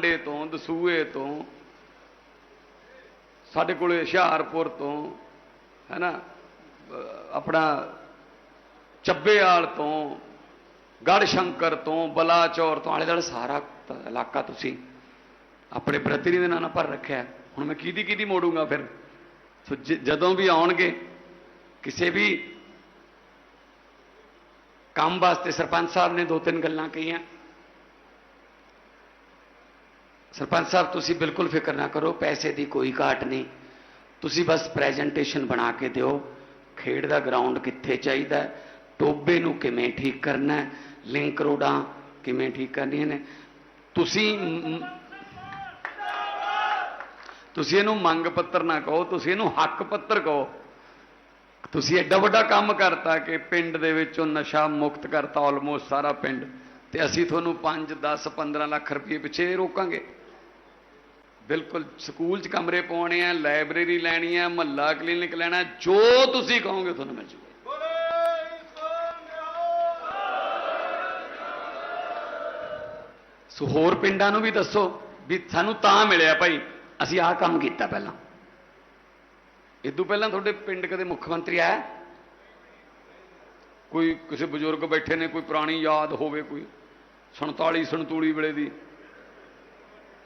ਮਾਂਡੇ ਤੋਂ, ਦਸੂਏ ਤੋਂ, ਸਾਡੇ ਕੋਲੇ ਹੁਸ਼ਿਆਰਪੁਰ ਤੋਂ, ਹੈਨਾ ਆਪਣਾ ਚੱਬੇਆਲ ਤੋਂ ਗੜ ਸ਼ੰਕਰ ਤੋਂ, ਬਲਾਚੌਰ ਤੋਂ, ਆਲੇ ਦੁਆਲੇ ਸਾਰਾ ਇਲਾਕਾ ਤੁਸੀਂ ਆਪਣੇ ਪ੍ਰਤੀਨਿਧੀ ਨਾਲ ਭਰ ਰੱਖਿਆ। ਹੁਣ ਮੈਂ ਕਿਹਦੀ ਕਿਹਦੀ ਮੋੜੂੰਗਾ ਫਿਰ? ਸੋ ਜਦੋਂ ਵੀ ਆਉਣਗੇ, ਕਿਸੇ ਵੀ ਕੰਮ ਵਾਸਤੇ ਸਰਪੰਚ ਸਾਹਿਬ ਨੇ ਦੋ ਤਿੰਨ ਗੱਲਾਂ ਕਹੀਆਂ। ਸਰਪੰਚ ਸਾਹਿਬ ਤੁਸੀਂ ਬਿਲਕੁਲ ਫਿਕਰ ਨਾ ਕਰੋ ਪੈਸੇ ਦੀ ਕੋਈ ਘਾਟ ਨਹੀਂ। ਤੁਸੀਂ ਬਸ ਪ੍ਰੈਜੈਂਟੇਸ਼ਨ ਬਣਾ ਕੇ ਦਿਓ ਖੇਡ ਦਾ ਗਰਾਊਂਡ ਕਿੱਥੇ ਚਾਹੀਦਾ ਹੈ, ਟੋਬੇ ਨੂੰ ਕਿਵੇਂ ਠੀਕ ਕਰਨਾ ਲਿੰਕ ਰੋਡਾਂ ਕਿਵੇਂ ਠੀਕ ਕਰਨੀਆਂ ਨੇ। ਤੁਸੀਂ ਤੁਸੀਂ ਇਹਨੂੰ ਮੰਗ ਪੱਤਰ ਨਾ ਕਹੋ ਤੁਸੀਂ ਇਹਨੂੰ ਹੱਕ ਪੱਤਰ ਕਹੋ। ਤੁਸੀਂ ਐਡਾ ਵੱਡਾ ਕੰਮ ਕਰਤਾ ਕਿ ਪਿੰਡ ਦੇ ਵਿੱਚੋਂ ਨਸ਼ਾ ਮੁਕਤ ਕਰਤਾ ਆਲਮੋਸਟ ਸਾਰਾ ਪਿੰਡ। ਤੇ ਅਸੀਂ ਤੁਹਾਨੂੰ 5 10 15 ਲੱਖ ਰੁਪਏ ਪਿੱਛੇ ਰੋਕਾਂਗੇ। ਬਿਲਕੁਲ ਸਕੂਲ 'ਚ ਕਮਰੇ ਪਾਉਣੇ ਆ, ਲਾਇਬ੍ਰੇਰੀ ਲੈਣੀ ਆ, ਮਹੱਲਾ ਕਲੀਨਿਕ ਲੈਣਾ, ਜੋ ਤੁਸੀਂ ਕਹੋਗੇ ਤੁਹਾਨੂੰ ਮਿਲ ਜੂਗਾ। ਸੋ ਹੋਰ ਪਿੰਡਾਂ ਨੂੰ ਵੀ ਦੱਸੋ ਵੀ ਸਾਨੂੰ ਤਾਂ ਮਿਲਿਆ ਭਾਈ, ਅਸੀਂ ਆਹ ਕੰਮ ਕੀਤਾ ਪਹਿਲਾਂ। ਇਦੋਂ ਪਹਿਲਾਂ ਤੁਹਾਡੇ ਪਿੰਡ ਕਦੇ ਮੁੱਖ ਮੰਤਰੀ ਆਇਆ? ਕੋਈ ਕਿਸੇ ਬਜ਼ੁਰਗ ਬੈਠੇ ਨੇ, ਕੋਈ ਪੁਰਾਣੀ ਯਾਦ ਹੋਵੇ, ਕੋਈ 47 ਸੰਤੂਲੀ ਵੇਲੇ ਦੀ।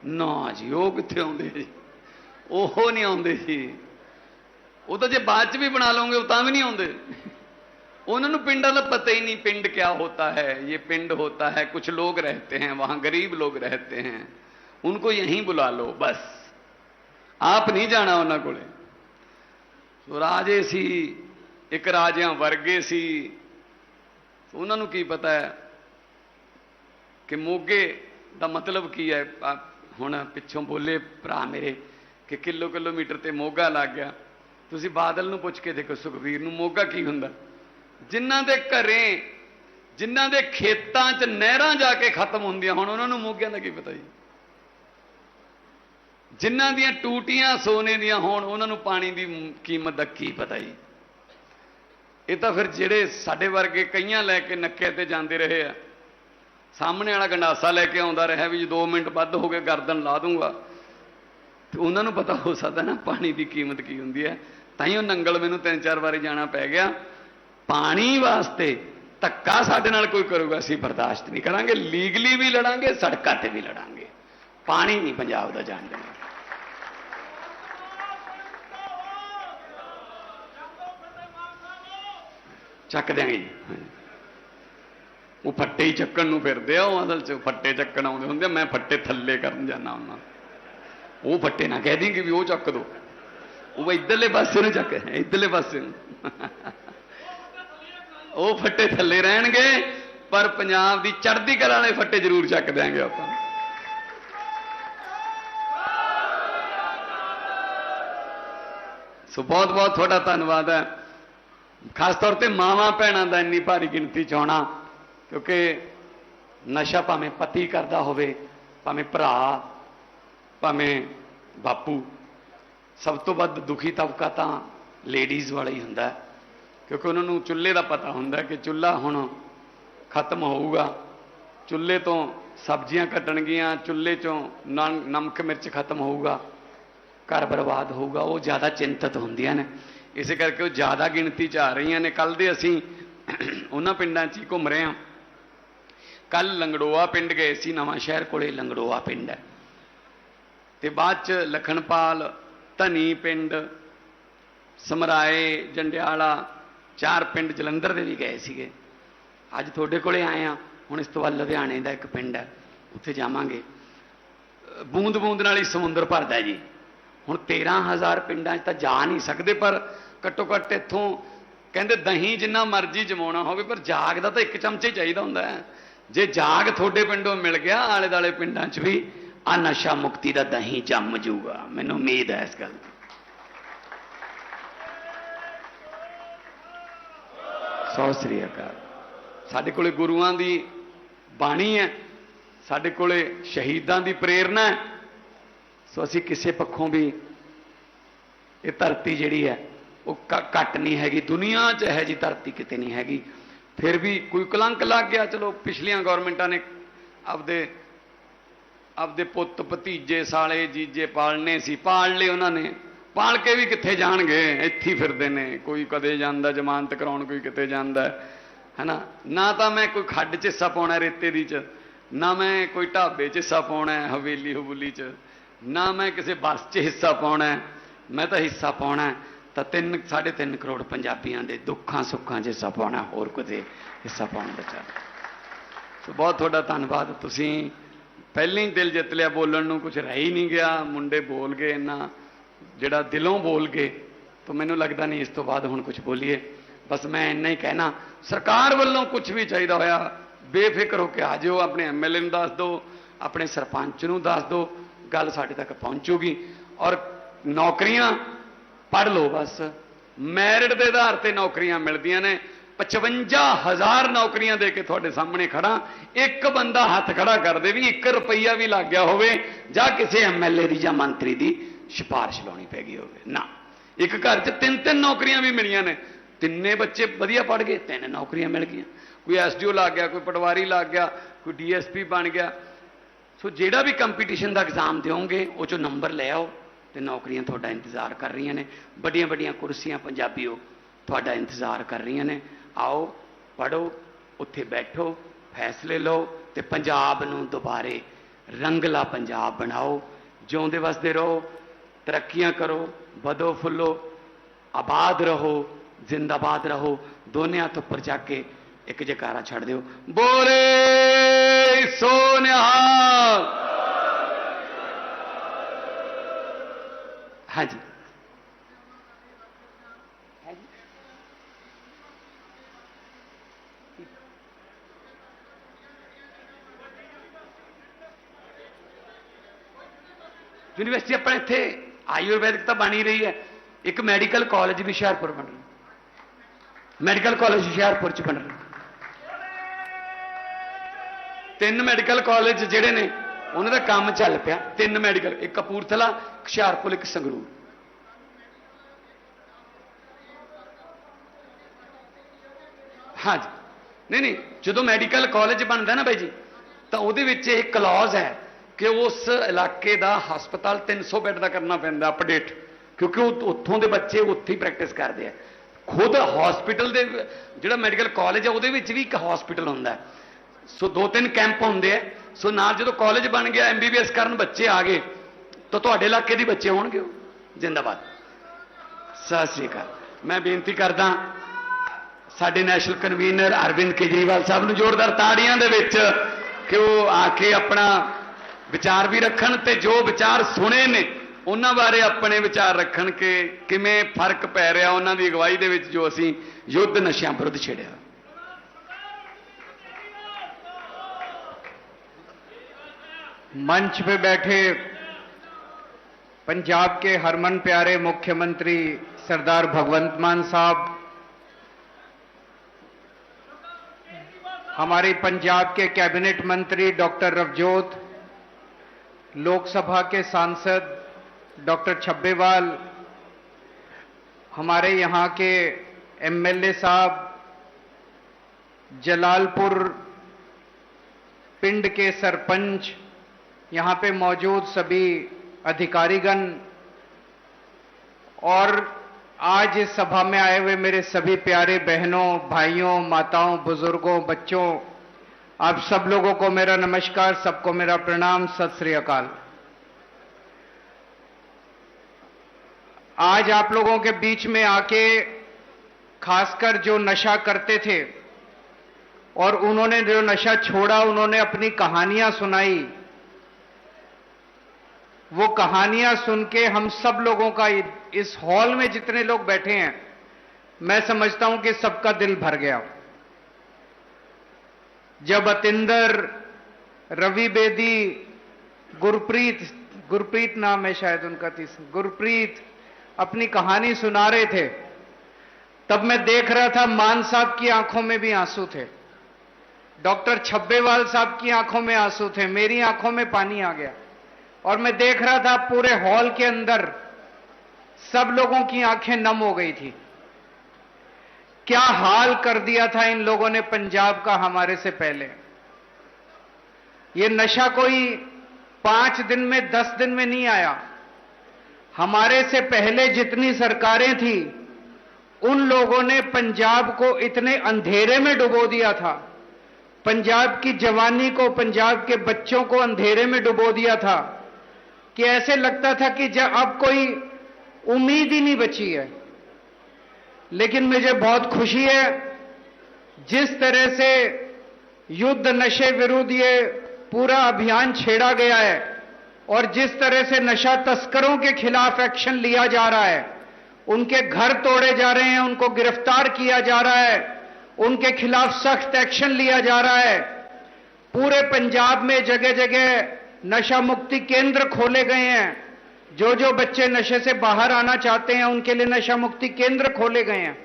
ਨਾ ਜੀ ਉਹ ਕਿੱਥੇ ਆਉਂਦੇ ਜੀ ਉਹ ਨਹੀਂ ਆਉਂਦੇ ਜੀ ਉਹ ਤਾਂ ਜੇ ਬਾਅਦ ਚ ਵੀ ਬਣਾ ਲਓਗੇ ਉਹ ਤਾਂ ਵੀ ਨਹੀਂ ਆਉਂਦੇ उन्होंने ਨੂੰ ਪਿੰਡਾਂ ਦਾ ਪਤਾ ही नहीं पिंड क्या होता है ये पिंड होता है कुछ लोग रहते हैं वहां गरीब लोग रहते हैं उनको यहीं बुला लो बस ਆਪ ਨਹੀਂ ਜਾਣਾ ਉਹਨਾਂ ਕੋਲੇ ਸੋ ਰਾਜੇ ਸੀ ਇੱਕ ਰਾਜਿਆਂ ਵਰਗੇ ਸੀ ਉਹਨਾਂ ਨੂੰ ਕੀ ਪਤਾ ਹੈ ਕਿ ਮੋਗੇ ਦਾ ਮਤਲਬ ਕੀ ਹੈ ਆ ਹੁਣ ਪਿੱਛੋਂ ਬੋਲੇ ਭਰਾ ਮੇਰੇ ਕਿ ਕਿਲੋ ਕਿਲੋਮੀਟਰ ਤੇ ਮੋਗਾ ਲੱਗ ਗਿਆ। ਤੁਸੀਂ ਬਾਦਲ ਨੂੰ ਪੁੱਛ ਕੇ ਦੇਖੋ ਸੁਖਵੀਰ ਨੂੰ ਮੋਗਾ ਕੀ ਹੁੰਦਾ? ਜਿਨ੍ਹਾਂ ਦੇ ਘਰੇ, ਜਿਨ੍ਹਾਂ ਦੇ ਖੇਤਾਂ 'ਚ ਨਹਿਰਾਂ ਜਾ ਕੇ ਖਤਮ ਹੁੰਦੀਆਂ ਹੁਣ, ਉਹਨਾਂ ਨੂੰ ਮੋਗਿਆਂ ਦਾ ਕੀ ਪਤਾ ਜੀ? ਜਿਨ੍ਹਾਂ ਦੀਆਂ ਟੂਟੀਆਂ ਸੋਨੇ ਦੀਆਂ ਹੋਣ, ਉਹਨਾਂ ਨੂੰ ਪਾਣੀ ਦੀ ਕੀਮਤ ਦਾ ਕੀ ਪਤਾ ਜੀ? ਇਹ ਤਾਂ ਫਿਰ ਜਿਹੜੇ ਸਾਡੇ ਵਰਗੇ ਕਈਆਂ ਲੈ ਕੇ ਨੱਕੇ ਤੇ ਜਾਂਦੇ ਰਹੇ ਆ ਸਾਹਮਣੇ ਵਾਲਾ ਗੰਡਾਸਾ ਲੈ ਕੇ ਆਉਂਦਾ ਰਿਹਾ ਵੀ ਜੇ 2 ਮਿੰਟ ਵੱਧ ਹੋ ਗਏ, ਗਰਦਨ ਲਾ ਦੂੰਗਾ। ਤੇ ਉਹਨਾਂ ਨੂੰ ਪਤਾ ਹੋ ਸਕਦਾ ਨਾ ਪਾਣੀ ਦੀ ਕੀਮਤ ਕੀ ਹੁੰਦੀ ਹੈ। ਤਾਂ ਹੀ ਉਹ ਨੰਗਲ ਮੈਨੂੰ ਤਿੰਨ ਚਾਰ ਵਾਰੀ ਜਾਣਾ ਪੈ ਗਿਆ। ਪਾਣੀ ਵਾਸਤੇ ਧੱਕਾ ਸਾਡੇ ਨਾਲ ਕੋਈ ਕਰੂਗਾ, ਅਸੀਂ ਬਰਦਾਸ਼ਤ ਨਹੀਂ ਕਰਾਂਗੇ। ਲੀਗਲੀ ਵੀ ਲੜਾਂਗੇ, ਸੜਕਾਂ ਤੇ ਵੀ ਲੜਾਂਗੇ। ਪਾਣੀ ਨਹੀਂ ਪੰਜਾਬ ਦਾ ਜਾਣ ਦੇਣਾ। ਚੱਕ ਦਿਆਂਗੇ ਜੀ। ਉਹ ਫੱਟੇ ਹੀ ਚੱਕਣ ਨੂੰ ਫਿਰਦੇ ਆ ਉਹ ਅਸਲ ਚ ਫੱਟੇ ਚੱਕਣ ਆਉਂਦੇ ਹੁੰਦੇ ਆ, ਮੈਂ ਫੱਟੇ ਥੱਲੇ ਕਰਨ ਜਾਣਾ ਹੁੰਦਾ। ਉਹ ਫੱਟੇ ਨਾ ਕਹਿ ਦੇਂਗੇ ਵੀ ਉਹ ਚੱਕ ਦੋ। ਉਹ ਇਧਰਲੇ ਪਾਸੇ ਨੂੰ ਚੱਕ ਇਧਰਲੇ ਪਾਸੇ ਨੂੰ। ਉਹ ਫੱਟੇ ਥੱਲੇ ਰਹਿਣਗੇ ਪਰ ਪੰਜਾਬ ਦੀ ਚੜ੍ਹਦੀ ਕਲਾ ਵਾਲੇ ਫੱਟੇ ਜ਼ਰੂਰ ਚੱਕ ਦਿਆਂਗੇ ਆਪਾਂ। ਸੋ ਬਹੁਤ ਬਹੁਤ ਤੁਹਾਡਾ ਧੰਨਵਾਦ ਹੈ। ਖਾਸ ਤੌਰ ਤੇ ਮਾਵਾਂ ਭੈਣਾਂ ਦਾ ਇੰਨੀ ਭਾਰੀ ਗਿਣਤੀ ਚ ਆਉਣਾ ਕਿਉਂਕਿ ਨਸ਼ਾ ਭਾਵੇਂ ਪਤੀ ਕਰਦਾ ਹੋਵੇ, ਭਾਵੇਂ ਭਰਾ, ਭਾਵੇਂ ਬਾਪੂ, ਸਭ ਤੋਂ ਵੱਧ ਦੁਖੀ ਤਬਕਾ ਤਾਂ ਲੇਡੀਜ਼ ਵਾਲਾ ਹੀ ਹੁੰਦਾ। ਕਿਉਂਕਿ ਉਹਨਾਂ ਨੂੰ ਚੁੱਲ੍ਹੇ ਦਾ ਪਤਾ ਹੁੰਦਾ ਕਿ ਚੁੱਲ੍ਹਾ ਹੁਣ ਖਤਮ ਹੋਊਗਾ। ਚੁੱਲ੍ਹੇ ਤੋਂ ਸਬਜ਼ੀਆਂ ਕੱਟਣਗੀਆਂ, ਚੁੱਲ੍ਹੇ ਚੋਂ ਨਮ- ਨਮਕ ਮਿਰਚ ਖਤਮ ਹੋਊਗਾ, ਘਰ ਬਰਬਾਦ ਹੋਊਗਾ, ਉਹ ਜ਼ਿਆਦਾ ਚਿੰਤਤ ਹੁੰਦੀਆਂ ਨੇ। ਇਸੇ ਕਰਕੇ ਉਹ ਜ਼ਿਆਦਾ ਗਿਣਤੀ 'ਚ ਆ ਰਹੀਆਂ ਨੇ। ਕੱਲ ਦੇ ਅਸੀਂ ਉਹਨਾਂ ਪਿੰਡਾਂ 'ਚ ਹੀ ਘੁੰਮ ਰਹੇ ਹਾਂ। ਕੱਲ ਲੰਗੜੋਆ ਪਿੰਡ ਗਏ ਸੀ, ਨਵਾਂ ਸ਼ਹਿਰ ਕੋਲੇ ਲੰਗੜੋਆ ਪਿੰਡ ਹੈ। ਤੇ ਬਾਅਦ 'ਚ ਲਖਣਪਾਲ ਧਨੀ ਪਿੰਡ, ਸਮਰਾਏ, ਜੰਡਿਆਲਾ, ਚਾਰ ਪਿੰਡ ਜਲੰਧਰ ਦੇ ਵੀ ਗਏ ਸੀਗੇ। ਅੱਜ ਤੁਹਾਡੇ ਕੋਲੇ ਆਏ ਆ ਹੁਣ ਇਸ ਤੋਂ ਬਾਅਦ ਲੁਧਿਆਣੇ ਦਾ ਇੱਕ ਪਿੰਡ ਹੈ, ਉੱਥੇ ਜਾਵਾਂਗੇ। ਬੂੰਦ ਬੂੰਦ ਨਾਲ ਹੀ ਸਮੁੰਦਰ ਭਰਦਾ ਜੀ। ਹੁਣ 13000 ਪਿੰਡਾਂ 'ਚ ਤਾਂ ਜਾ ਨਹੀਂ ਸਕਦੇ, ਪਰ ਘੱਟੋ ਘੱਟ ਇੱਥੋਂ ਕਹਿੰਦੇ ਦਹੀਂ ਜਿੰਨਾ ਮਰਜ਼ੀ ਜਮਾਉਣਾ ਹੋਵੇ, ਪਰ ਜਾਗ ਦਾ ਤਾਂ ਇੱਕ ਚਮਚੇ ਚਾਹੀਦਾ ਹੁੰਦਾ ਹੈ। ਜੇ ਜਾਗ ਤੁਹਾਡੇ ਪਿੰਡੋਂ ਮਿਲ ਗਿਆ, ਆਲੇ ਦਾਲੇ ਪਿੰਡਾਂ 'ਚ ਵੀ, ਆ ਨਸ਼ਾ ਮੁਕਤੀ ਦਾ ਦਹੀਂ ਜੰਮ ਜੂਗਾ। ਮੈਨੂੰ ਉਮੀਦ ਹੈ ਇਸ ਗੱਲ ਦੀ। ਸਤਿ ਸ੍ਰੀ ਅਕਾਲ। ਸਾਡੇ ਕੋਲੇ ਗੁਰੂਆਂ ਦੀ ਬਾਣੀ ਹੈ। ਸਾਡੇ ਕੋਲੇ ਸ਼ਹੀਦਾਂ ਦੀ ਪ੍ਰੇਰਣਾ ਹੈ। ਸੋ ਅਸੀਂ ਕਿਸੇ ਪੱਖੋਂ ਵੀ ਇਹ ਧਰਤੀ ਜਿਹੜੀ ਹੈ, ਉਹ ਘੱਟ ਨਹੀਂ ਹੈਗੀ। ਦੁਨੀਆ 'ਚ ਹੈ ਜੀ ਧਰਤੀ ਕਿਤੇ ਨਹੀਂ ਹੈਗੀ। ਫਿਰ ਵੀ ਕੋਈ ਕਲੰਕ ਲੱਗ ਗਿਆ, ਚਲੋ ਪਿਛਲੀਆਂ ਗਵਰਨਮੈਂਟਾਂ ਨੇ ਆਪਦੇ ਆਪਦੇ ਪੁੱਤ ਭਤੀਜੇ ਸਾਲੇ ਜੀਜੇ ਪਾਲਣੇ ਸੀ, ਪਾਲ ਲਏ ਉਹਨਾਂ ਨੇ। ਪਾਲ ਕੇ ਵੀ ਕਿੱਥੇ ਜਾਣਗੇ? ਇੱਥੇ ਫਿਰਦੇ ਨੇ। ਕੋਈ ਕਦੇ ਜਾਂਦਾ, ਜ਼ਮਾਨਤ ਕਰਾਉਣ ਕੋਈ ਕਿਤੇ ਜਾਂਦਾ। ਹੈਨਾ? ਨਾ ਤਾਂ ਮੈਂ ਕੋਈ ਖੱਡ 'ਚ ਹਿੱਸਾ ਪਾਉਣਾ ਰੇਤੇ ਦੀ 'ਚ, ਨਾ ਮੈਂ ਕੋਈ ਢਾਬੇ 'ਚ ਹਿੱਸਾ ਪਾਉਣਾ ਹਵੇਲੀ ਹਬੂਲੀ 'ਚ, ਨਾ ਮੈਂ ਕਿਸੇ ਬੱਸ 'ਚ ਹਿੱਸਾ ਪਾਉਣਾ। ਮੈਂ ਤਾਂ ਹਿੱਸਾ ਪਾਉਣਾ। ਤਾਂ 3 3.5 ਕਰੋੜ ਪੰਜਾਬੀਆਂ ਦੇ ਦੁੱਖਾਂ ਸੁੱਖਾਂ 'ਚ ਹਿੱਸਾ ਪਾਉਣਾ ਹੋਰ ਕਿਤੇ ਹਿੱਸਾ ਪਾਉਣ ਦਾ ਚਾਹ ਸੋ ਬਹੁਤ ਤੁਹਾਡਾ ਧੰਨਵਾਦ। ਤੁਸੀਂ ਪਹਿਲਾਂ ਹੀ ਦਿਲ ਜਿੱਤ ਲਿਆ ਬੋਲਣ ਨੂੰ ਕੁਝ ਰਹਿ ਹੀ ਨਹੀਂ ਗਿਆ। ਮੁੰਡੇ ਬੋਲ ਗਏ, ਇੰਨਾ ਜਿਹੜਾ ਦਿਲੋਂ ਬੋਲ ਗਏ, ਤਾਂ ਮੈਨੂੰ ਲੱਗਦਾ ਨਹੀਂ ਇਸ ਤੋਂ ਬਾਅਦ ਹੁਣ ਕੁਝ ਬੋਲੀਏ। ਬਸ ਮੈਂ ਇੰਨਾ ਹੀ ਕਹਿਣਾ, ਸਰਕਾਰ ਵੱਲੋਂ ਕੁਝ ਵੀ ਚਾਹੀਦਾ ਹੋਇਆ, ਬੇਫਿਕਰ ਹੋ ਕੇ ਆ ਜਿਓ, ਆਪਣੇ ਐਮਐਲਏ ਨੂੰ ਦੱਸ ਦਿਓ, ਆਪਣੇ ਸਰਪੰਚ ਨੂੰ ਦੱਸ ਦਿਓ, ਗੱਲ ਸਾਡੇ ਤੱਕ ਪਹੁੰਚੂਗੀ। ਔਰ ਨੌਕਰੀਆਂ ਪੜ੍ਹ ਲਓ ਬਸ। ਮੈਰਿਟ ਦੇ ਆਧਾਰ ਤੇ ਨੌਕਰੀਆਂ ਮਿਲਦੀਆਂ ਨੇ। 55000 ਨੌਕਰੀਆਂ ਦੇ ਕੇ ਤੁਹਾਡੇ ਸਾਹਮਣੇ ਖੜਾ ਇੱਕ ਬੰਦਾ ਹੱਥ ਖੜਾ ਕਰ ਦੇ ਵੀ 1 ਰੁਪਈਆ ਵੀ ਲੱਗ ਗਿਆ ਹੋਵੇ ਜਾਂ ਕਿਸੇ ਐਮਐਲਏ ਦੀ ਜਾਂ ਮੰਤਰੀ ਦੀ ਸਿਫਾਰਿਸ਼ ਲਾਉਣੀ ਪੈ ਗਈ ਹੋਵੇ। ਨਾ। ਇੱਕ ਘਰ 'ਚ ਤਿੰਨ ਤਿੰਨ ਨੌਕਰੀਆਂ ਵੀ ਮਿਲੀਆਂ ਨੇ। ਤਿੰਨੇ ਬੱਚੇ ਵਧੀਆ ਪੜ੍ਹ ਗਏ, ਤਿੰਨ ਨੌਕਰੀਆਂ ਮਿਲ ਗਈਆਂ। ਕੋਈ ਐਸਡੀਓ ਲੱਗ ਗਿਆ, ਕੋਈ ਪਟਵਾਰੀ ਲੱਗ ਗਿਆ, ਕੋਈ ਡੀਐਸਪੀ ਬਣ ਗਿਆ। ਸੋ ਜਿਹੜਾ ਵੀ ਕੰਪੀਟੀਸ਼ਨ ਦਾ ਐਗਜ਼ਾਮ ਦਿਓਗੇ, ਉਹ ਚੋਂ ਨੰਬਰ ਲੈ ਆਓ। ਤੇ ਨੌਕਰੀਆਂ ਤੁਹਾਡਾ ਇੰਤਜ਼ਾਰ ਕਰ ਰਹੀਆਂ ਨੇ। ਵੱਡੀਆਂ ਵੱਡੀਆਂ ਕੁਰਸੀਆਂ ਪੰਜਾਬੀਓ, ਤੁਹਾਡਾ ਇੰਤਜ਼ਾਰ ਕਰ ਰਹੀਆਂ ਨੇ। ਆਓ ਪੜੋ ਉੱਥੇ ਬੈਠੋ, ਫੈਸਲੇ ਲਓ ਤੇ ਪੰਜਾਬ ਨੂੰ ਦੁਬਾਰੇ ਰੰਗਲਾ ਪੰਜਾਬ ਬਣਾਓ। ਜਿਉਂਦੇ ਵਸਦੇ ਰਹੋ, ਤਰੱਕੀਆਂ ਕਰੋ, ਵਧੋ ਫੁੱਲੋ, ਆਬਾਦ ਰਹੋ, ਜ਼ਿੰਦਾਬਾਦ ਰਹੋ। ਦੋਨੇ ਹੱਥ ਉੱਪਰ ਚੱਕ ਕੇ ਇੱਕ ਜਕਾਰਾ ਛੱਡ ਦਿਓ। ਬੋਲੇ ਸੋ ਨਿਹਾਲ ਹਾਂਜੀ ਯੂਨੀਵਰਸਿਟੀ ਆਪਣੇ ਇੱਥੇ ਆਯੁਰਵੈਦਿਕ ਤਾਂ ਬਣ ਹੀ ਰਹੀ ਹੈ ਇੱਕ ਮੈਡੀਕਲ ਕਾਲਜ ਵੀ ਹੁਸ਼ਿਆਰਪੁਰ ਬਣ ਰਿਹਾ ਮੈਡੀਕਲ ਕਾਲਜ ਹੁਸ਼ਿਆਰਪੁਰ ਚ ਬਣ ਰਿਹਾ ਤਿੰਨ ਮੈਡੀਕਲ ਕਾਲਜ ਜਿਹੜੇ ਨੇ ਉਹਨਾਂ ਦਾ ਕੰਮ ਚੱਲ ਪਿਆ, ਤਿੰਨ ਮੈਡੀਕਲ, ਇੱਕ ਕਪੂਰਥਲਾ, ਹੁਸ਼ਿਆਰਪੁਰ, ਇੱਕ ਸੰਗਰੂਰ। ਹਾਂਜੀ। ਨਹੀਂ ਨਹੀਂ, ਜਦੋਂ ਮੈਡੀਕਲ ਕਾਲਜ ਬਣਦਾ ਨਾ ਬਾਈ ਜੀ, ਤਾਂ ਉਹਦੇ ਵਿੱਚ ਇਹ ਕਲੌਜ਼ ਹੈ ਕਿ ਉਸ ਇਲਾਕੇ ਦਾ ਹਸਪਤਾਲ 300 ਬੈੱਡ ਦਾ ਕਰਨਾ ਪੈਂਦਾ, ਅਪਡੇਟ। ਕਿਉਂਕਿ ਉਹ ਉੱਥੋਂ ਦੇ ਬੱਚੇ ਉੱਥੇ ਹੀ ਪ੍ਰੈਕਟਿਸ ਕਰਦੇ ਆ। ਖੁਦ ਹਸਪੀਟਲ ਦੇ, ਜਿਹੜਾ ਮੈਡੀਕਲ ਕਾਲਜ ਹੈ ਉਹਦੇ ਵਿੱਚ ਵੀ ਇੱਕ ਹਸਪੀਟਲ ਹੁੰਦਾ। ਹੈ ਸੋ ਦੋ ਤਿੰਨ ਕੈਂਪ ਹੁੰਦੇ ਆ। ਸੋ ਨਾਲ ਜਦੋਂ ਕਾਲਜ ਬਣ ਗਿਆ ਐਮਬੀਬੀਐਸ ਕਰਨ ਬੱਚੇ ਆ ਗਏ, ਤਾਂ ਤੁਹਾਡੇ ਇਲਾਕੇ ਦੇ ਬੱਚੇ ਹੋਣਗੇ ਉਹ। ਜਿੰਦਾਬਾਦ। ਸਤਿ ਸ੍ਰੀ ਅਕਾਲ। ਮੈਂ ਬੇਨਤੀ ਕਰਦਾ, ਸਾਡੇ ਨੈਸ਼ਨਲ ਕਨਵੀਨਰ ਅਰਵਿੰਦ ਕੇਜਰੀਵਾਲ ਸਾਹਿਬ ਨੂੰ ਜ਼ੋਰਦਾਰ ਤਾੜੀਆਂ ਦੇ ਵਿੱਚ ਕਿ ਉਹ ਆ ਕੇ ਆਪਣਾ ਵਿਚਾਰ ਵੀ ਰੱਖਣ ਤੇ ਜੋ ਵਿਚਾਰ ਸੁਣੇ ਨੇ, ਉਹਨਾਂ ਬਾਰੇ ਆਪਣੇ ਵਿਚਾਰ ਰੱਖਣ ਕਿ ਕਿਵੇਂ ਫ਼ਰਕ ਪੈ ਰਿਹਾ ਉਹਨਾਂ ਦੀ ਅਗਵਾਈ ਦੇ ਵਿੱਚ ਜੋ ਅਸੀਂ ਯੁੱਧ ਨਸ਼ਿਆਂ ਵਿਰੁੱਧ ਛੇੜਿਆ। मंच पे बैठे पंजाब के हरमन प्यारे मुख्यमंत्री सरदार भगवंत मान साहब, हमारे पंजाब के कैबिनेट मंत्री डॉक्टर रवजोत, लोकसभा के सांसद डॉक्टर छब्बेवाल, हमारे यहाँ के एमएलए साहब, जलालपुर पिंड के सरपंच यहाँ पे मौजूद सभी अधिकारीगण और आज इस सभा में आए हुए मेरे सभी प्यारे बहनों, भाइयों, माताओं, बुज़ुर्गों, बच्चों, आप सब लोगों को मेरा नमस्कार, सबको मेरा प्रणाम, सत श्री अकाल। आज आप लोगों के बीच में आके खासकर जो नशा करते थे और उन्होंने जो नशा छोड़ा, उन्होंने अपनी कहानियाँ सुनाई वो कहानियाँ सुन के हम सब लोगों का इस हॉल में जितने लोग बैठे हैं, मैं समझता हूँ कि सबका दिल भर गया। जब अतिंदर, रवि बेदी, गुरप्रीत गुरप्रीत नाम है शायद उनका तीस, गुरप्रीत अपनी कहानी सुना रहे थे, तब मैं देख रहा था मान साहब की आँखों में भी आँसू थे। डॉक्टर छब्बेवाल साहब की आँखों में आँसू थे, मेरी आँखों में पानी आ गया। और मैं देख रहा था पूरे हॉल के अंदर सब लोगों की आँखें नम हो गई थी। क्या हाल कर दिया था इन लोगों ने पंजाब का हमारे से पहले? यह नशा कोई पाँच दिन में, दस दिन में नहीं आया। हमारे से पहले जितनी सरकारें थी, उन लोगों ने पंजाब को इतने अंधेरे में डुबो दिया था। पंजाब की जवानी को, पंजाब के बच्चों को अंधेरे में डुबो दिया था। कि ऐसे लगता था कि जब अब कोई उम्मीद ही नहीं बची है। लेकिन मुझे बहुत खुशी है, जिस तरह से युद्ध नशे विरुद्ध ये पूरा अभियान छेड़ा गया है और जिस तरह से नशा तस्करों के खिलाफ एक्शन लिया जा रहा है, उनके घर तोड़े जा रहे हैं, उनको गिरफ़्तार किया जा रहा है, उनके खिलाफ सख्त एक्शन लिया जा रहा है। पूरे पंजाब में जगह जगह नशा मुक्ति केंद्र खोले गए हैं। जो जो बच्चे नशे से बाहर आना चाहते हैं, उनके लिए नशा मुक्ति केंद्र खोले गए हैं।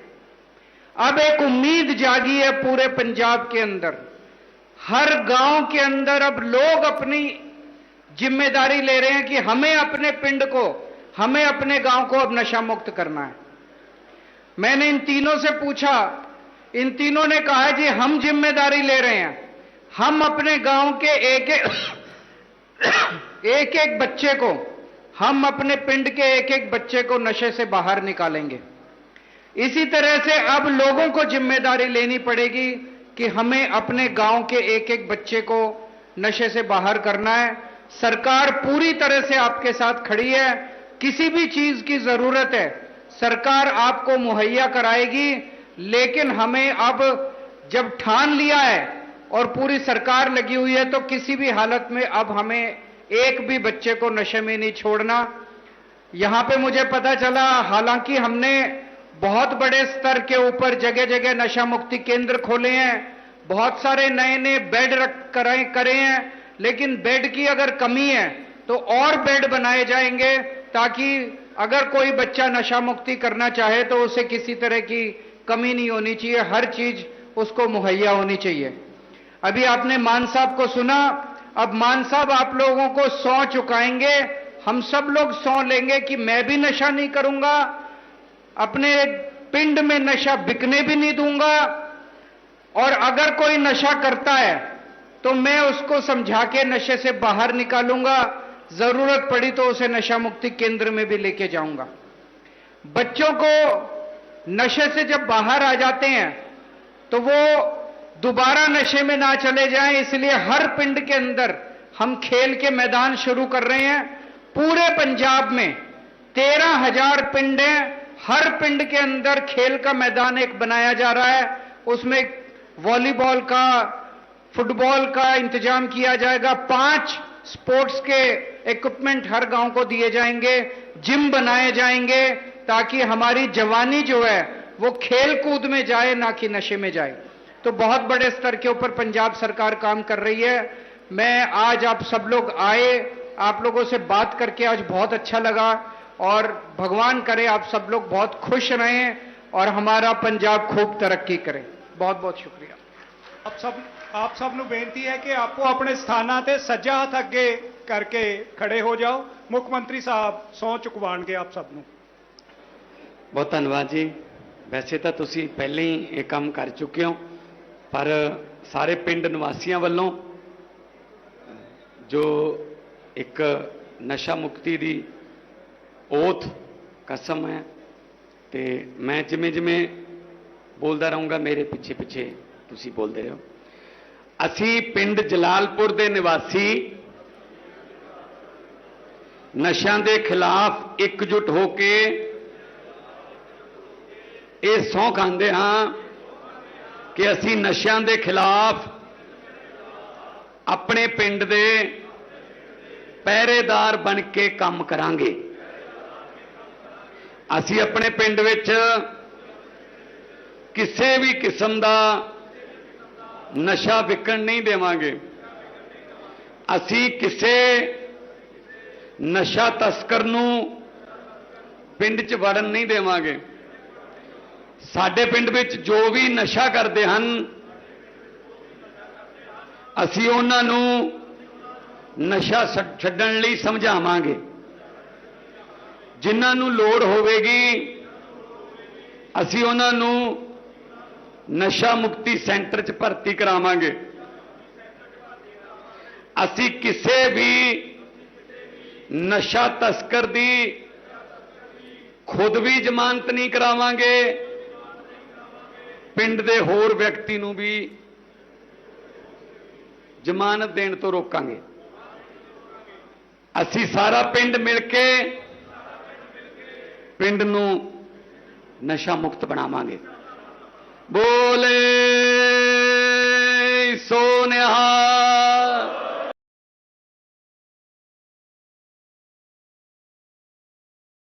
अब एक उम्मीद जागी है पूरे पंजाब के अंदर। हर गाँव के अंदर अब लोग अपनी ज़िम्मेदारी ले रहे हैं कि हमें अपने पिंड को, हमें अपने गाँव को अब नशा मुक्त करना है। मैंने इन तीनों से पूछा, इन तीनों ने कहा जी, हम ज़िम्मेदारी ले रहे हैं। हम अपने गाँव के एक एक एक बच्चे को, हम अपने पिंड के एक एक बच्चे को नशे से बाहर निकालेंगे। इसी तरह से अब लोगों को ज़िम्मेदारी लेनी पड़ेगी कि हमें अपने गाँव के एक एक बच्चे को नशे से बाहर करना है। सरकार पूरी तरह से आपके साथ खड़ी है। किसी भी चीज़ की ज़रूरत है, सरकार आपको मुहैया कराएगी, लेकिन हमें अब जब ठान लिया है और पूरी सरकार लगी हुई है तो किसी भी हालत में अब हमें एक भी बच्चे को नशे में नहीं छोड़ना। यहाँ पे मुझे पता चला, हालाँकि हमने बहुत बड़े स्तर के ऊपर जगह जगह नशा मुक्ति केंद्र खोले हैं, बहुत सारे नए नए बेड रख करे करे हैं, लेकिन बेड की अगर कमी है तो और बेड बनाए जाएँगे ताकि अगर कोई बच्चा नशा मुक्ति करना चाहे तो उसे किसी तरह की कमी नहीं होनी चाहिए, हर चीज़ उसको मुहैया होनी चाहिए। अभी आपने मान साहब को सुना, अब मान साहब आप लोगों को सौ चुकाएँगे। हम सब लोग सौ लेंगे कि मैं भी नशा नहीं करूँगा, अपने पिंड में नशा बिकने भी नहीं दूँगा, और अगर कोई नशा करता है तो मैं उसको समझा के नशे से बाहर निकालूँगा। ज़रूरत पड़ी तो उसे नशा मुक्ति केंद्र में भी लेके जाऊँगा। बच्चों को नशे से जब बाहर आ जाते हैं तो वो दोबारा नशे में ना चले जाएँ, इसलिए हर पिंड के अंदर हम खेल के मैदान शुरू कर रहे हैं। पूरे पंजाब में तेरह हज़ार पिंड हैं। हर पिंड के अंदर खेल का मैदान एक बनाया जा रहा है। उसमें वॉलीबॉल का, फुटबॉल का इंतज़ाम किया जाएगा। पाँच स्पोर्ट्स के इक्विपमेंट हर गाँव को दिए जाएँगे, जिम बनाए जाएँगे, ताकि हमारी जवानी जो है, वो खेल कूद में जाए, ना कि नशे में जाए। तो बहुत बड़े स्तर के ऊपर पंजाब सरकार काम कर रही है मैं आज आप सब लोग आए आप लोगों से बात करके आज बहुत अच्छा लगा और भगवान करे आप सब लोग बहुत खुश रहें और हमारा पंजाब खूब तरक्की करे बहुत बहुत शुक्रिया ਆਪ ਸਭ ਆਪ ਸਭ ਨੂੰ ਬੇਨਤੀ ਹੈ ਕਿ ਆਪੋ ਆਪਣੇ ਸਥਾਨਾਂ ਤੇ ਸੱਜਾ ਹੱਥ ਅੱਗੇ ਕਰਕੇ ਖੜੇ ਹੋ ਜਾਓ ਮੁੱਖ ਮੰਤਰੀ ਸਾਹਿਬ ਸਹੁੰ ਚੁਕਵਾਉਣਗੇ ਆਪ ਸਭ ਨੂੰ ਬਹੁਤ ਧੰਨਵਾਦ ਜੀ ਵੈਸੇ ਤਾਂ ਤੁਸੀਂ ਪਹਿਲਾਂ ਹੀ ਇਹ ਕੰਮ ਕਰ ਚੁੱਕੇ ਹੋ ਪਰ ਸਾਰੇ ਪਿੰਡ ਨਿਵਾਸੀਆਂ ਵੱਲੋਂ ਜੋ ਇੱਕ ਨਸ਼ਾ ਮੁਕਤੀ ਦੀ ਓਥ ਕਸਮ ਹੈ ਤੇ ਮੈਂ ਜਿਵੇਂ ਜਿਵੇਂ ਬੋਲਦਾ ਰਹੂੰਗਾ, ਮੇਰੇ ਪਿੱਛੇ ਪਿੱਛੇ ਤੁਸੀਂ ਬੋਲਦੇ ਰਹੋ। ਅਸੀਂ ਪਿੰਡ ਜਲਾਲਪੁਰ ਦੇ ਨਿਵਾਸੀ ਨਸ਼ਿਆਂ ਦੇ ਖਿਲਾਫ ਇਕਜੁੱਟ ਹੋ ਕੇ ਇਹ ਸਹੁੰ ਖਾਂਦੇ ਹਾਂ। ਕਿ ਅਸੀਂ ਨਸ਼ਿਆਂ ਦੇ ਖਿਲਾਫ ਆਪਣੇ ਪਿੰਡ ਦੇ ਪਹਿਰੇਦਾਰ ਬਣ ਕੇ ਕੰਮ ਕਰਾਂਗੇ। ਅਸੀਂ ਆਪਣੇ ਪਿੰਡ ਵਿੱਚ ਕਿਸੇ ਵੀ ਕਿਸਮ ਦਾ ਨਸ਼ਾ ਵਿਕਣ ਨਹੀਂ ਦੇਵਾਂਗੇ। ਅਸੀਂ ਕਿਸੇ ਨਸ਼ਾ ਤਸਕਰ ਨੂੰ ਪਿੰਡ 'ਚ ਵੜਨ ਨਹੀਂ ਦੇਵਾਂਗੇ। ਸਾਡੇ ਪਿੰਡ ਵਿੱਚ ਜੋ ਵੀ ਨਸ਼ਾ ਕਰਦੇ ਹਨ, ਅਸੀਂ ਉਹਨਾਂ ਨੂੰ ਨਸ਼ਾ ਛੱਡ- ਛੱਡਣ ਲਈ ਸਮਝਾਵਾਂਗੇ। ਜਿਨ੍ਹਾਂ ਨੂੰ ਲੋੜ ਹੋਵੇਗੀ, ਅਸੀਂ ਉਹਨਾਂ ਨੂੰ ਨਸ਼ਾ ਮੁਕਤੀ ਸੈਂਟਰ 'ਚ ਭਰਤੀ ਕਰਾਵਾਂਗੇ। ਅਸੀਂ ਕਿਸੇ ਵੀ ਨਸ਼ਾ ਤਸਕਰ ਦੀ ਖੁਦ ਵੀ ਜ਼ਮਾਨਤ ਨਹੀਂ ਕਰਾਵਾਂਗੇ। ਪਿੰਡ ਦੇ ਹੋਰ ਵਿਅਕਤੀ ਨੂੰ ਵੀ ਜ਼ਮਾਨਤ ਦੇਣ ਤੋਂ ਰੋਕਾਂਗੇ। ਅਸੀਂ ਸਾਰਾ ਪਿੰਡ ਮਿਲ ਕੇ ਪਿੰਡ ਨੂੰ ਨਸ਼ਾ ਮੁਕਤ ਬਣਾਵਾਂਗੇ। ਬੋਲੇ ਸੋ